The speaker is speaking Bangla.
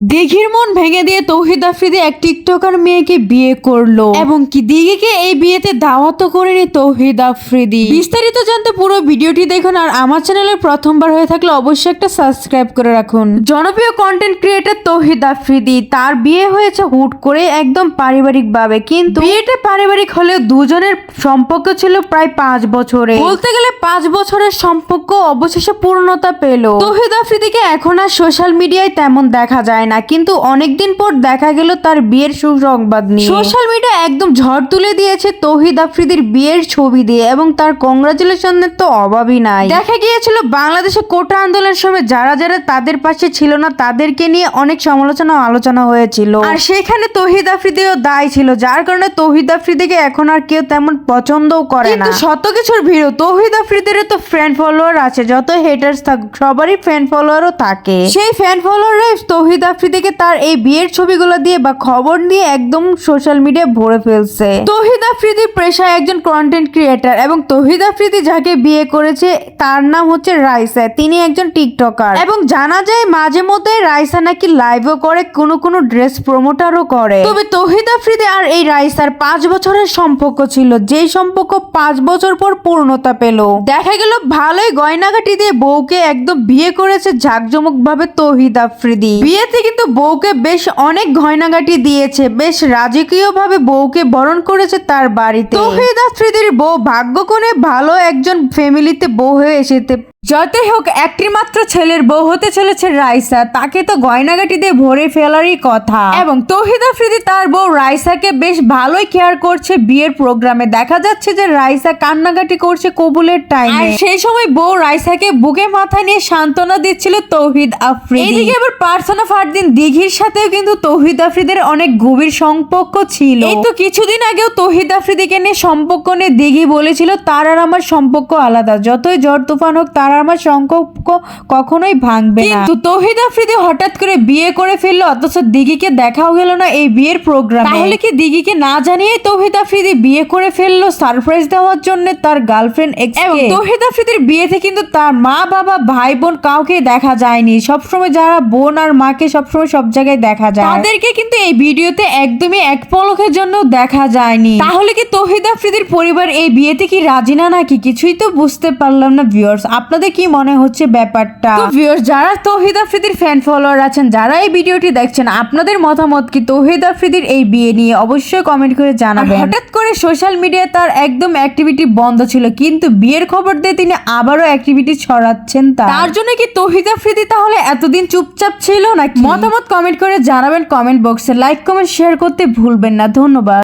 দিঘির মন ভেঙে দিয়ে তৌহিদ আফ্রিদি এক টিকটকার মেয়েকে বিয়ে করল। এবং কি দিঘিকে এই বিয়েতে দাওয়াতও করেনি তৌহিদ আফ্রিদি। বিস্তারিত জানতে পুরো ভিডিওটি দেখুন আর আমার চ্যানেলে প্রথমবার হয়ে থাকলে অবশ্যই একটা সাবস্ক্রাইব করে রাখুন। জনপ্রিয় কন্টেন্ট ক্রিয়েটর তৌহিদ আফ্রিদি তার বিয়ে হয়েছে হুট করে একদম পারিবারিক ভাবে কিন্তু বিয়েটা পারিবারিক হলেও দুজনের সম্পর্ক ছিল প্রায় পাঁচ বছরে। বলতে গেলে পাঁচ বছরের সম্পর্ক অবশেষে পূর্ণতা পেল। তৌহিদ আফ্রিদিকে এখন আর সোশ্যাল মিডিয়ায় তেমন দেখা যায় না কিন্তু অনেকদিন পর দেখা গেল তার বিয়ের সুসংবাদ নিয়ে। সোশ্যাল মিডিয়া একদম ঝড় তুলে দিয়েছে তৌহিদ আফ্রিদির বিয়ের ছবি দিয়ে এবং তার কংগ্রাচুলেশনের তো অভাবই নাই। দেখা গিয়েছিল বাংলাদেশে কোটা আন্দোলনের সময় যারা যারা তাদের পাশে ছিল না তাদেরকে নিয়ে অনেক সমালোচনা আলোচনা হয়েছিল। আর সেখানে তৌহিদ আফ্রিদিও দায় ছিল যার কারণে তৌহিদ আফ্রিদিকে এখন আর কেউ তেমন পছন্দও করে না। শত কিছুর ভিড় তৌহিদ আফ্রিদির তো ফ্যান ফলোয়ার আছে যত হেটার্স থাকুক সবারই ফ্যান ফলোয়ারও থাকে। সেই ফ্যান ফলোয়াররাই তৌহিদ আফ্রিদিকে তার এই বিয়ের ছবিগুলো দিয়ে বা খবর দিয়ে একদম সোশ্যাল মিডিয়া ভরে ফেলছে। তৌহিদ আফ্রিদি পেশায় একজন কন্টেন্ট ক্রিয়েটার এবং তৌহিদ আফ্রিদি যাকে বিয়ে করেছে, তার নাম হচ্ছে রাইসা। তিনি একজন টিকটকার এবং জানা যায় মাঝে মধ্যে রাইসা নাকি লাইভও করে, কোনো কোনো ড্রেস প্রমোটারও করে। তবে তৌহিদ আফ্রিদি আর এই রাইসার পাঁচ বছরের সম্পর্ক ছিল, যেই সম্পর্ক পাঁচ বছর পর পূর্ণতা পেল। দেখা গেল ভালোই গয়নাঘাটি দিয়ে বউকে একদম বিয়ে করেছে জাকজমক ভাবে তৌহিদ আফ্রিদি। বিয়েতে কিন্তু বউকে বেশ অনেক গয়নাগাটি দিয়েছে, বেশ রাজকীয়ভাবে বউকে বরণ করেছে তার বাড়িতে। তৌহিদ আফ্রিদির বউ ভাগ্যকোণে ভালো একজন ফ্যামিলিতে বউ হয়ে এসেছে। যতই হোক একটি মাত্র ছেলের বউ হতে চলেছে রাইসা। তাকে তো গয়নাগাটি দিয়ে ভরে ফেলারই কথা। এবং তৌহিদ আফ্রিদি তার বউ রাইসাকে বেশ ভালোই কেয়ার করছে বিয়ের প্রোগ্রামে। দেখা যাচ্ছে যে রাইসা কান্নাকাটি করছে কবুলের টাইমে সেই সময় বউ রাইসাকে বুকে মাথা নিয়ে সান্ত্বনা দিচ্ছিল তৌহিদ আফ্রিদি। এদিকে আবার পার্সোনা ফারদিন দিঘির সাথেও কিন্তু তৌহিদ আফ্রিদের অনেক গভীর সম্পর্ক ছিল। এই তো কিছুদিন আগেও তৌহিদ আফ্রিদিকে নিয়ে সম্পর্ক নিয়ে দিঘি বলেছিল তার আর আমার সম্পর্ক আলাদা। যতই ঝড় তুফান হোক তার আর আমার সম্পর্ক কখনোই ভাঙবে না। কিন্তু তৌহিদ আফ্রিদি হঠাৎ করে বিয়ে করে ফেলল অথচ দিঘিকে দেখাও গেল না এই বিয়ের প্রোগ্রাম। তাহলে কি দিঘিকে না জানিয়ে তৌহিদ আফ্রিদি বিয়ে করে ফেলল সারপ্রাইজ দেওয়ার জন্য তার গার্লফ্রেন্ড এবং তৌহিদ আফ্রিদির বিয়েতে কিন্তু তার মা বাবা ভাই বোন কাউকে দেখা যায়নি। সবসময় যারা বোন আর মাকে সবসময় সব জায়গায় দেখা যায়। তাদেরকে কিন্তু এই ভিডিওতে একদমই এক পলকের জন্য দেখা যায়নি। তাহলে কি তৌহিদ আফ্রিদির পরিবার এই বিয়েতে কি রাজি না নাকি? কিছুই তো বুঝতে পারলাম না ভিউয়ার্স আপনাদের কি মনে হচ্ছে ব্যাপারটা? ভিউয়ার্স যারা তৌহিদ আফ্রিদির ফ্যান ফলোয়ার আছেন যারা এই ভিডিওটি দেখছেন আপনাদের মতামত কি? তৌহিদ আফ্রিদির এই বিয়ে নিয়ে অবশ্যই কমেন্ট করে জানাবেন। হঠাৎ করে সোশ্যাল মিডিয়া তার একদম অ্যাক্টিভিটি বন্ধ ছিল কিন্তু বিয়ের খবর দিয়ে তিনি আবারও অ্যাক্টিভিটি ছড়াচ্ছেন তার। তার জন্য কি তৌহিদ আফ্রিদি তাহলে এতদিন চুপচাপ ছিল নাকি? মতামত কমেন্ট করে জানাবেন কমেন্ট বক্সে লাইক কমেন্ট শেয়ার করতে ভুলবেন না। ধন্যবাদ।